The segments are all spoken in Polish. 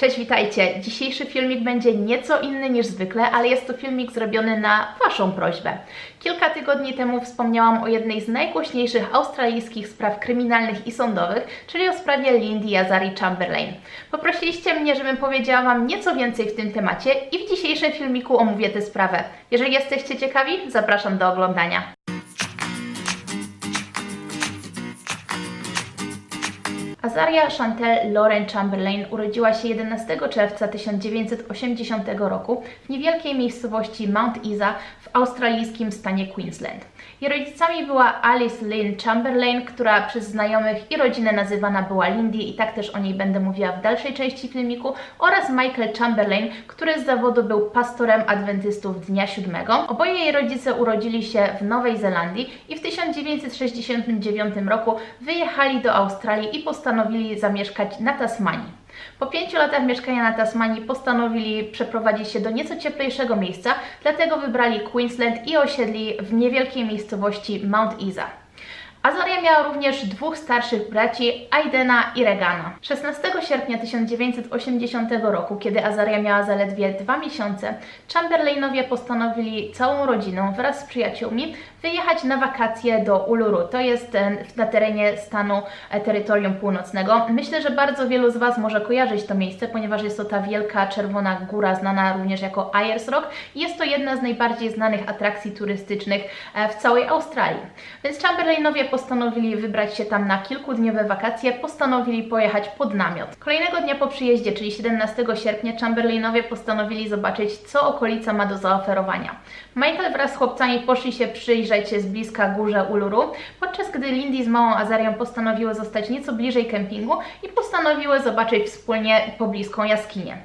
Cześć, witajcie. Dzisiejszy filmik będzie nieco inny niż zwykle, ale jest to filmik zrobiony na Waszą prośbę. Kilka tygodni temu wspomniałam o jednej z najgłośniejszych australijskich spraw kryminalnych i sądowych, czyli o sprawie Lindy Azari Chamberlain. Poprosiliście mnie, żebym powiedziała Wam nieco więcej w tym temacie i w dzisiejszym filmiku omówię tę sprawę. Jeżeli jesteście ciekawi, zapraszam do oglądania. Azaria Chantel Lauren Chamberlain urodziła się 11 czerwca 1980 roku w niewielkiej miejscowości Mount Isa w australijskim stanie Queensland. Jej rodzicami była Alice Lynn Chamberlain, która przez znajomych i rodzinę nazywana była Lindy i tak też o niej będę mówiła w dalszej części filmiku, oraz Michael Chamberlain, który z zawodu był pastorem adwentystów Dnia Siódmego. Oboje jej rodzice urodzili się w Nowej Zelandii i w 1969 roku wyjechali do Australii i postanowili zamieszkać na Tasmanii. Po pięciu latach mieszkania na Tasmanii postanowili przeprowadzić się do nieco cieplejszego miejsca, dlatego wybrali Queensland i osiedli w niewielkiej miejscowości Mount Isa. Azaria miała również dwóch starszych braci, Aidena i Regana. 16 sierpnia 1980 roku, kiedy Azaria miała zaledwie dwa miesiące, Chamberlainowie postanowili całą rodziną wraz z przyjaciółmi wyjechać na wakacje do Uluru. To jest e, na terenie stanu e, terytorium północnego. Myślę, że bardzo wielu z Was może kojarzyć to miejsce, ponieważ jest to ta wielka czerwona góra, znana również jako Ayers Rock. Jest to jedna z najbardziej znanych atrakcji turystycznych e, w całej Australii. Więc Chamberlainowie postanowili wybrać się tam na kilkudniowe wakacje, postanowili pojechać pod namiot. Kolejnego dnia po przyjeździe, czyli 17 sierpnia, Chamberlainowie postanowili zobaczyć, co okolica ma do zaoferowania. Michael wraz z chłopcami poszli się przyjrzeć z bliska górze Uluru, podczas gdy Lindy z małą Azarią postanowiły zostać nieco bliżej kempingu i postanowiły zobaczyć wspólnie pobliską jaskinię.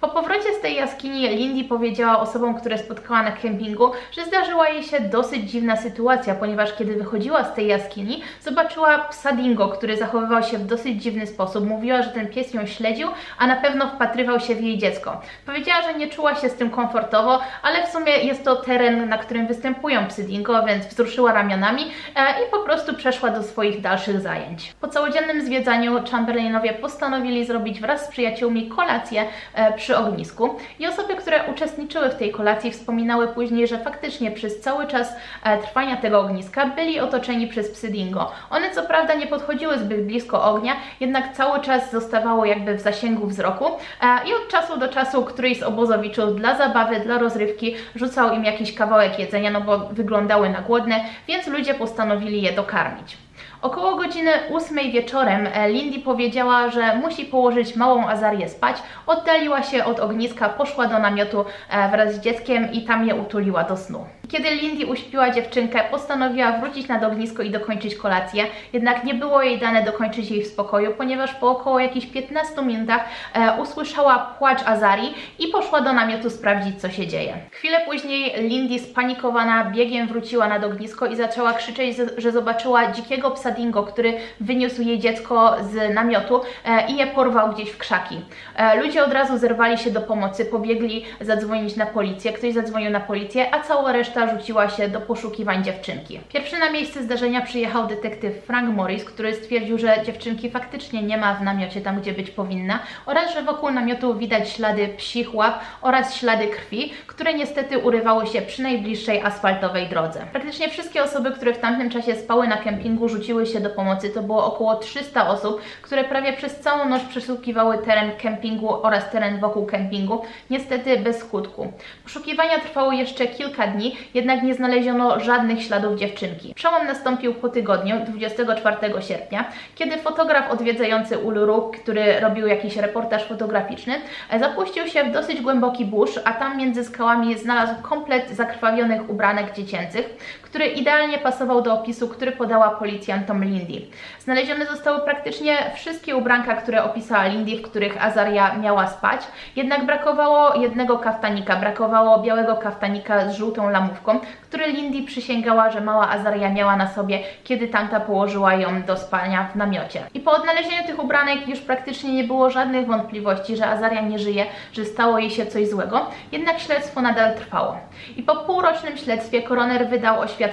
Po powrocie z tej jaskini Lindy powiedziała osobom, które spotkała na kempingu, że zdarzyła jej się dosyć dziwna sytuacja, ponieważ kiedy wychodziła z tej jaskini, zobaczyła psa dingo, który zachowywał się w dosyć dziwny sposób. Mówiła, że ten pies ją śledził, a na pewno wpatrywał się w jej dziecko. Powiedziała, że nie czuła się z tym komfortowo, ale w sumie jest to teren, na którym występują psy dingo, więc wzruszyła ramionami e, i po prostu przeszła do swoich dalszych zajęć. Po całodziennym zwiedzaniu Chamberlainowie postanowili zrobić wraz z przyjaciółmi kolację e, przy ognisku i osoby, które uczestniczyły w tej kolacji wspominały później, że faktycznie przez cały czas e, trwania tego ogniska byli otoczeni przez psy dingo. One co prawda nie podchodziły zbyt blisko ognia, jednak cały czas zostawało jakby w zasięgu wzroku e, i od czasu do czasu któryś z obozowiczów dla zabawy, dla rozrywki rzucał im jakiś kawałek jedzenia, no bo wyglądały na głodne, więc ludzie postanowili je dokarmić. Około godziny 8 wieczorem e, Lindy powiedziała, że musi położyć małą Azarię spać. Oddaliła się od ogniska, poszła do namiotu e, wraz z dzieckiem i tam je utuliła do snu. Kiedy Lindy uśpiła dziewczynkę, postanowiła wrócić nad ognisko i dokończyć kolację, jednak nie było jej dane dokończyć jej w spokoju, ponieważ po około jakichś 15 minutach e, usłyszała płacz Azarii i poszła do namiotu sprawdzić, co się dzieje. Chwilę później Lindy spanikowana biegiem wróciła nad ognisko i zaczęła krzyczeć, że zobaczyła dzikiego psa dingo, który wyniósł jej dziecko z namiotu e, i je porwał gdzieś w krzaki. E, ludzie od razu zerwali się do pomocy, pobiegli zadzwonić na policję, ktoś zadzwonił na policję, a cała reszta rzuciła się do poszukiwań dziewczynki. Pierwszy na miejsce zdarzenia przyjechał detektyw Frank Morris, który stwierdził, że dziewczynki faktycznie nie ma w namiocie tam, gdzie być powinna oraz, że wokół namiotu widać ślady psich łap oraz ślady krwi, które niestety urywały się przy najbliższej asfaltowej drodze. Praktycznie wszystkie osoby, które w tamtym czasie spały na kempingu, rzuciły się do pomocy. To było około 300 osób, które prawie przez całą noc przeszukiwały teren kempingu oraz teren wokół kempingu, niestety bez skutku. Poszukiwania trwały jeszcze kilka dni, jednak nie znaleziono żadnych śladów dziewczynki. Przełom nastąpił po tygodniu, 24 sierpnia, kiedy fotograf odwiedzający Uluru, który robił jakiś reportaż fotograficzny, zapuścił się w dosyć głęboki burz, a tam między skałami znalazł komplet zakrwawionych ubranek dziecięcych, który idealnie pasował do opisu, który podała policjantom Lindy. Znalezione zostały praktycznie wszystkie ubranka, które opisała Lindy, w których Azaria miała spać, jednak brakowało jednego kaftanika, brakowało białego kaftanika z żółtą lamurą lodówką, który Lindy przysięgała, że mała Azaria miała na sobie, kiedy tamta położyła ją do spania w namiocie. I po odnalezieniu tych ubranek już praktycznie nie było żadnych wątpliwości, że Azaria nie żyje, że stało jej się coś złego, jednak śledztwo nadal trwało. I po półrocznym śledztwie koroner wydał oświadczenie,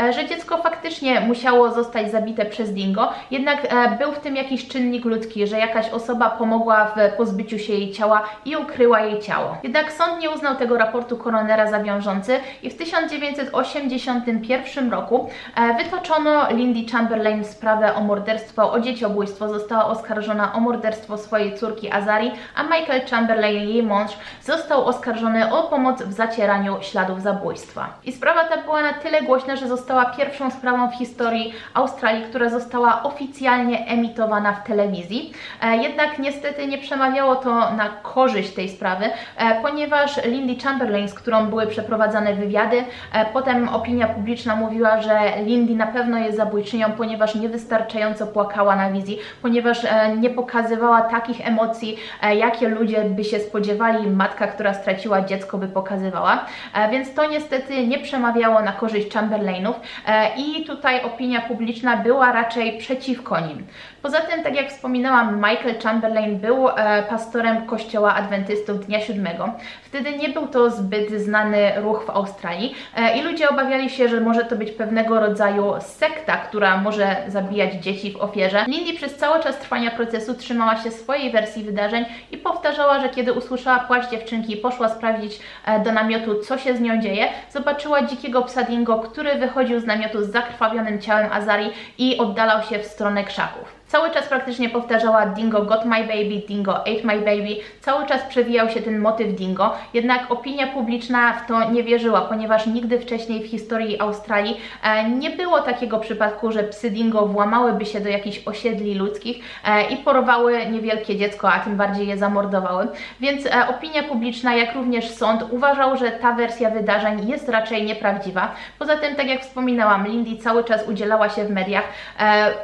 e, że dziecko faktycznie musiało zostać zabite przez Dingo, jednak e, był w tym jakiś czynnik ludzki, że jakaś osoba pomogła w pozbyciu się jej ciała i ukryła jej ciało. Jednak sąd nie uznał tego raportu koronera za wiążący i w 1981 roku e, wytoczono Lindy Chamberlain sprawę o morderstwo, o dzieciobójstwo. Została oskarżona o morderstwo swojej córki Azari, a Michael Chamberlain, jej mąż, został oskarżony o pomoc w zacieraniu śladów zabójstwa. I sprawa ta była na tyle głośna, że została pierwszą sprawą w historii Australii, która została oficjalnie emitowana w telewizji. E, jednak niestety nie przemawiało to na korzyść tej sprawy, e, ponieważ Lindy Chamberlain, z którą były przeprowadzane wywiady, e, potem opinia publiczna mówiła, że Lindy na pewno jest zabójczynią, ponieważ niewystarczająco płakała na wizji, ponieważ nie pokazywała takich emocji, jakie ludzie by się spodziewali, matka, która straciła dziecko by pokazywała, więc to niestety nie przemawiało na korzyść Chamberlainów e, i tutaj opinia publiczna była raczej przeciwko nim. Poza tym, tak jak wspominałam, Michael Chamberlain był e, pastorem kościoła adwentystów Dnia Siódmego. Wtedy nie był to zbyt znany ruch w Australii e, i ludzie obawiali się, że może to być pewnego rodzaju sekta, która może zabijać dzieci w ofierze. Lindy przez cały czas trwania procesu trzymała się swojej wersji wydarzeń i powtarzała, że kiedy usłyszała płacz dziewczynki poszła sprawdzić e, do namiotu, co się z nią dzieje, zobaczyła dzikiego psa Dingo, który wychodził z namiotu z zakrwawionym ciałem Azari i oddalał się w stronę krzaków. Cały czas praktycznie powtarzała Dingo got my baby, Dingo ate my baby. Cały czas przewijał się ten motyw Dingo, jednak opinia publiczna w to nie wierzyła, ponieważ nigdy wcześniej w historii Australii e, nie było takiego przypadku, że psy Dingo włamałyby się do jakichś osiedli ludzkich e, i porwały niewielkie dziecko, a tym bardziej je zamordowały. Więc e, opinia publiczna, jak również sąd uważał, że ta wersja wydarzeń jest raczej nieprawdziwa. Poza tym, tak jak wspominałam, Lindy cały czas udzielała się w mediach,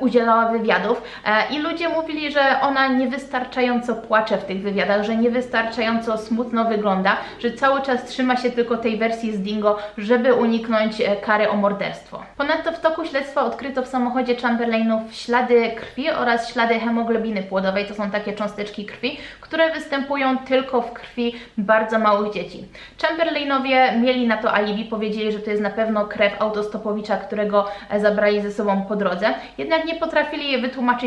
udzielała wywiadów, I ludzie mówili, że ona niewystarczająco płacze w tych wywiadach, że niewystarczająco smutno wygląda, że cały czas trzyma się tylko tej wersji z Dingo, żeby uniknąć e, kary o morderstwo. Ponadto w toku śledztwa odkryto w samochodzie Chamberlainów ślady krwi oraz ślady hemoglobiny płodowej. To są takie cząsteczki krwi, które występują tylko w krwi bardzo małych dzieci. Chamberlainowie mieli na to alibi, powiedzieli, że to jest na pewno krew autostopowicza, którego e, zabrali ze sobą po drodze, jednak nie potrafili je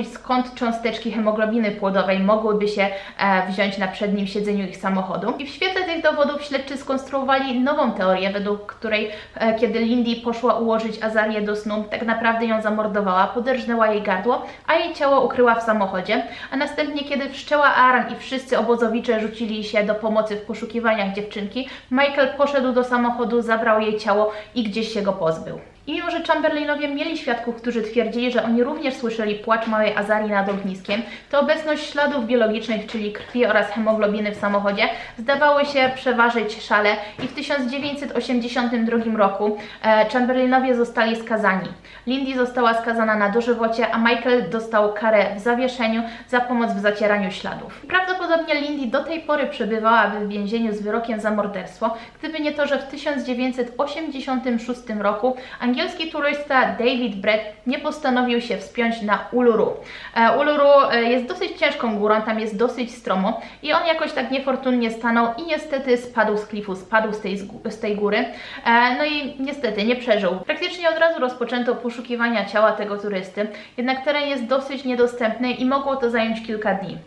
skąd cząsteczki hemoglobiny płodowej mogłyby się e, wziąć na przednim siedzeniu ich samochodu. I w świetle tych dowodów śledczy skonstruowali nową teorię, według której e, kiedy Lindy poszła ułożyć Azarię do snu, tak naprawdę ją zamordowała, poderżnęła jej gardło, a jej ciało ukryła w samochodzie, a następnie kiedy wszczęła alarm i wszyscy obozowicze rzucili się do pomocy w poszukiwaniach dziewczynki, Michael poszedł do samochodu, zabrał jej ciało i gdzieś się go pozbył. I mimo, że Chamberlainowie mieli świadków, którzy twierdzili, że oni również słyszeli płacz małej Azarii nad ogniskiem, to obecność śladów biologicznych, czyli krwi oraz hemoglobiny w samochodzie, zdawały się przeważyć szale i w 1982 roku e, Chamberlainowie zostali skazani. Lindy została skazana na dożywocie, a Michael dostał karę w zawieszeniu za pomoc w zacieraniu śladów. Prawdopodobnie Lindy do tej pory przebywałaby w więzieniu z wyrokiem za morderstwo, gdyby nie to, że w 1986 roku angielski turysta David Brett nie postanowił się wspiąć na Uluru. E, Uluru e, jest dosyć ciężką górą, tam jest dosyć stromo i on jakoś tak niefortunnie stanął i niestety spadł z klifu, spadł z tej, z tej góry. E, no i niestety nie przeżył. Praktycznie od razu rozpoczęto poszukiwania ciała tego turysty, jednak teren jest dosyć niedostępny i mogło to zająć kilka dni.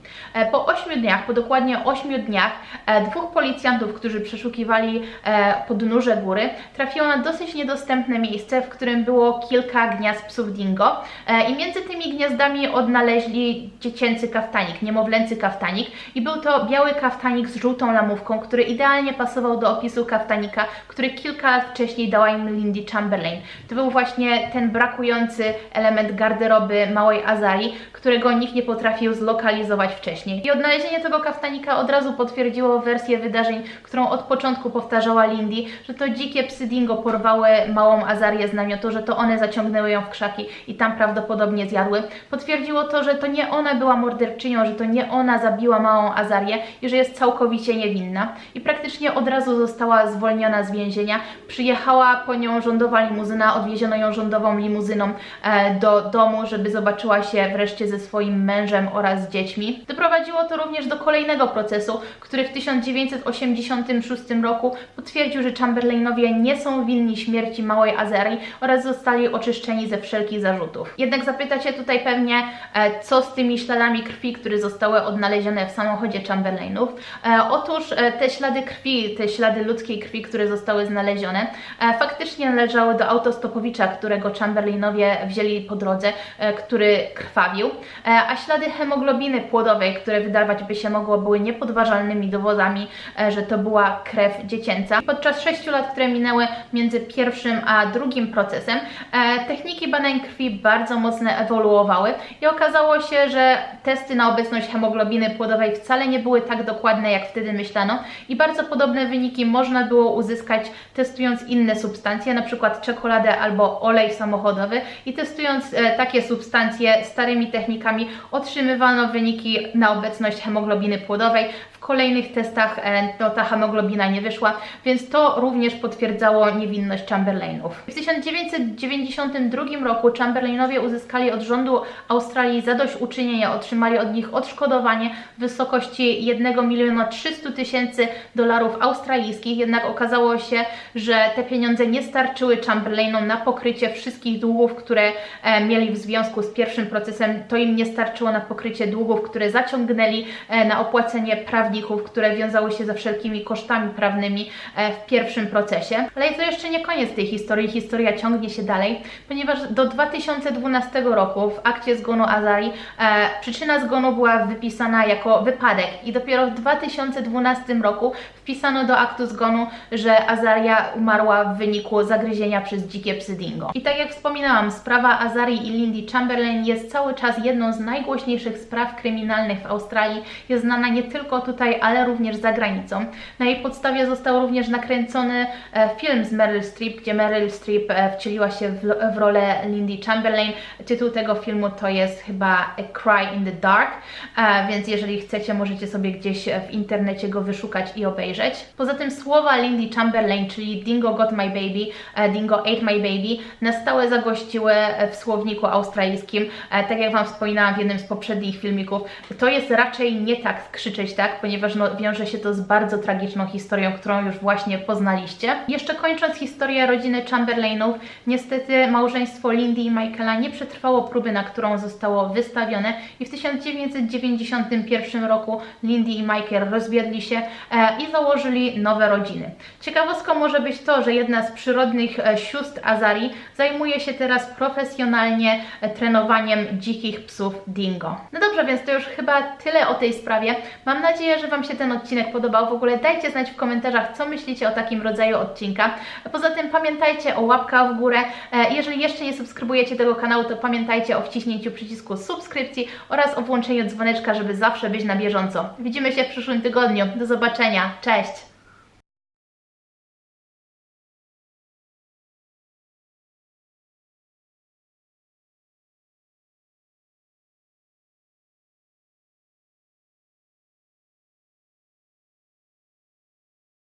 Po 8 dniach, po dokładnie 8 dniach, dwóch policjantów, którzy przeszukiwali podnóże góry, trafiło na dosyć niedostępne miejsce, w którym było kilka gniazd psów dingo i między tymi gniazdami odnaleźli dziecięcy kaftanik, niemowlęcy kaftanik i był to biały kaftanik z żółtą lamówką, który idealnie pasował do opisu kaftanika, który kilka lat wcześniej dała im Lindy Chamberlain. To był właśnie ten brakujący element garderoby małej Azari, którego nikt nie potrafił zlokalizować wcześniej. I odnalezienie tego kaftanika od razu potwierdziło wersję wydarzeń, którą od początku powtarzała Lindy, że to dzikie psy dingo porwały małą Azarię z namiotu, że to one zaciągnęły ją w krzaki i tam prawdopodobnie zjadły. Potwierdziło to, że to nie ona była morderczynią, że to nie ona zabiła małą Azarię i że jest całkowicie niewinna. I praktycznie od razu została zwolniona z więzienia. Przyjechała po nią rządowa limuzyna, odwieziono ją rządową limuzyną e, do domu, żeby zobaczyła się wreszcie ze swoim mężem oraz dziećmi. Doprowadziło to również do kolejnego procesu, który w 1986 roku potwierdził, że Chamberlainowie nie są winni śmierci małej Azerii oraz zostali oczyszczeni ze wszelkich zarzutów. Jednak zapytacie tutaj pewnie, e, co z tymi śladami krwi, które zostały odnalezione w samochodzie Chamberlainów. E, otóż e, te ślady krwi, te ślady ludzkiej krwi, które zostały znalezione, faktycznie należały do autostopowicza, którego Chamberlainowie wzięli po drodze, który krwawił, a ślady hemoglobiny płodowej, które wydawać by się mogło, były niepodważalnymi dowodami, że to była krew dziecięca. Podczas 6 lat, które minęły między pierwszym a drugim procesem, e, techniki badań krwi bardzo mocno ewoluowały i okazało się, że testy na obecność hemoglobiny płodowej wcale nie były tak dokładne, jak wtedy myślano i bardzo podobne wyniki można było uzyskać testując inne substancje, na przykład czekoladę albo olej samochodowy i testując e, takie substancje starymi technikami otrzymywano wyniki na obecność hemoglobiny płodowej. W kolejnych testach e, no, ta hemoglobina nie wyszła, więc to również potwierdzało niewinność Chamberlainów. W 1992 roku Chamberlainowie uzyskali od rządu Australii zadośćuczynienie, otrzymali od nich odszkodowanie w wysokości 1 miliona 300 tysięcy dolarów australijskich, jednak okazało się, że te pieniądze nie starczyły Chamberlainom na pokrycie wszystkich długów, które e, mieli w związku z pierwszym procesem. To im nie starczyło na pokrycie długów, które zaciągnęli, e, na opłacenie prawników, które wiązały się ze wszelkimi kosztami prawnymi e, w pierwszym procesie. Ale to jeszcze nie koniec tej historii. Historia ciągnie się dalej, ponieważ do 2012 roku w akcie zgonu Azari e, przyczyna zgonu była wypisana jako wypadek i dopiero w 2012 roku wpisano do aktu zgonu, że Azaria umarła w wyniku zagryzienia przez dzikie psy dingo. I tak jak wspominałam, sprawa Azarii i Lindy Chamberlain jest cały czas jedną z najgłośniejszych spraw kryminalnych w Australii. Jest znana nie tylko tutaj, ale również za granicą. Na jej podstawie został również nakręcony e, film z Meryl Streep, gdzie Meryl Streep wcieliła się w, w rolę Lindy Chamberlain. Tytuł tego filmu to jest chyba A Cry in the Dark, e, więc jeżeli chcecie, możecie sobie gdzieś w internecie go wyszukać i obejrzeć. Poza tym słowa Lindy Chamberlain, czyli Dingo got my baby, e, Dingo ate my baby, na stałe zagościły w słowniku australijskim. E, Tak jak Wam wspominałam w jednym z poprzednich filmików, to jest raczej nie tak krzyczeć tak, ponieważ no, wiąże się to z bardzo tragiczną historią, którą już właśnie poznaliście. Jeszcze kończąc historię rodziny Niestety małżeństwo Lindy i Michaela nie przetrwało próby, na którą zostało wystawione i w 1991 roku Lindy i Michael rozwiedli się e, i założyli nowe rodziny. Ciekawostką może być to, że jedna z przyrodnych e, sióstr Azari zajmuje się teraz profesjonalnie e, trenowaniem dzikich psów dingo. No dobrze, więc to już chyba tyle o tej sprawie. Mam nadzieję, że Wam się ten odcinek podobał. W ogóle dajcie znać w komentarzach, co myślicie o takim rodzaju odcinka. Poza tym pamiętajcie o łapkach w górę. E, Jeżeli jeszcze nie subskrybujecie tego kanału, to pamiętajcie o wciśnięciu przycisku subskrypcji oraz o włączeniu dzwoneczka, żeby zawsze być na bieżąco. Widzimy się w przyszłym tygodniu. Do zobaczenia. Cześć!